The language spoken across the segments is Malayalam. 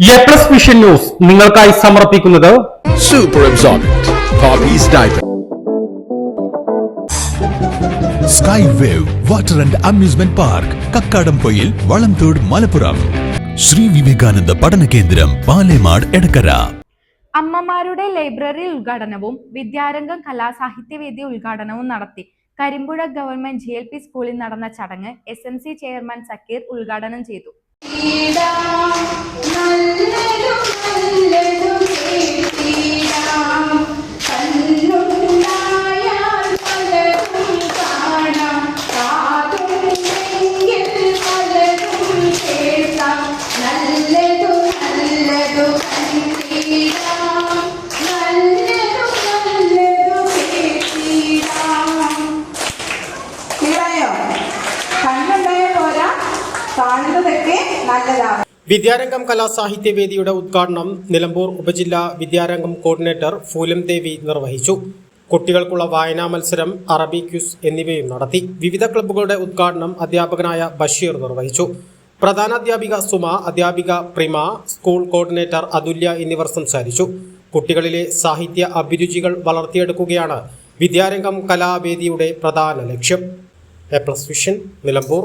എ പ്ലസ് വിഷൻ ന്യൂസ് നിങ്ങൾക്കായി സമർപ്പിക്കുന്നത് Super absorbent. Poppy's diaper. Sky wave water and amusement park Kakkadampoyil Valamthode Malappuram Shri Vivekananda പഠന കേന്ദ്രം പാലേമാട് എടക്കര അമ്മമാരുടെ ലൈബ്രറി ഉദ്ഘാടനവും വിദ്യാരംഗം കലാസാഹിത്യവേദി ഉദ്ഘാടനവും നടത്തി Karimpuzha government G L P സ്കൂളിൽ നടന്ന ചടങ്ങ് S M C chairman Zakir ഉദ്ഘാടനം ചെയ്തു കാണുന്നതൊക്കെ നല്ലതാണ്. വിദ്യാരംഗം കലാസാഹിത്യവേദിയുടെ ഉദ്ഘാടനം നിലമ്പൂർ ഉപജില്ലാ വിദ്യാരംഗം കോർഡിനേറ്റർ ഫൂലം ദേവി നിർവഹിച്ചു. കുട്ടികൾക്കുള്ള വായനാ മത്സരം അറബി ക്യൂസ് എന്നിവയും നടത്തി. വിവിധ ക്ലബ്ബുകളുടെ ഉദ്ഘാടനം അധ്യാപകനായ ബഷീർ നിർവഹിച്ചു. പ്രധാനാധ്യാപിക സുമ അധ്യാപിക പ്രിമ സ്കൂൾ കോർഡിനേറ്റർ അതുല്യ എന്നിവർ സംസാരിച്ചു. കുട്ടികളിലെ സാഹിത്യ അഭിരുചികൾ വളർത്തിയെടുക്കുകയാണ് വിദ്യാരംഗം കലാവേദിയുടെ പ്രധാന ലക്ഷ്യം. A plus vision Nilambur.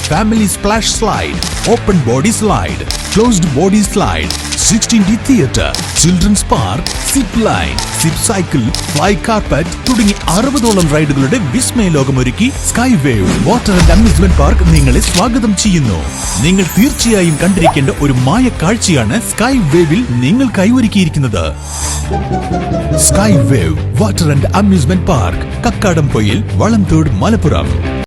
family splash slide open body slide closed body slide sixteen D theatre children's park zip line zip cycle fly carpet തുടങ്ങി അറുപതോളം റൈഡുകളുടെ വിസ്മയ ലോകമൊരുക്കി sky wave water and amusement park നിങ്ങളെ സ്വാഗതം ചെയ്യുന്നു. നിങ്ങൾ തീർച്ചയായും കണ്ടിരിക്കേണ്ട ഒരു മായ കാഴ്ചയാണ് സ്കൈ വേവിൽ നിങ്ങൾ ഒരുക്കിയിരിക്കുന്നത് sky wave water and amusement park Kakkadampoyil Valamthode Malappuram.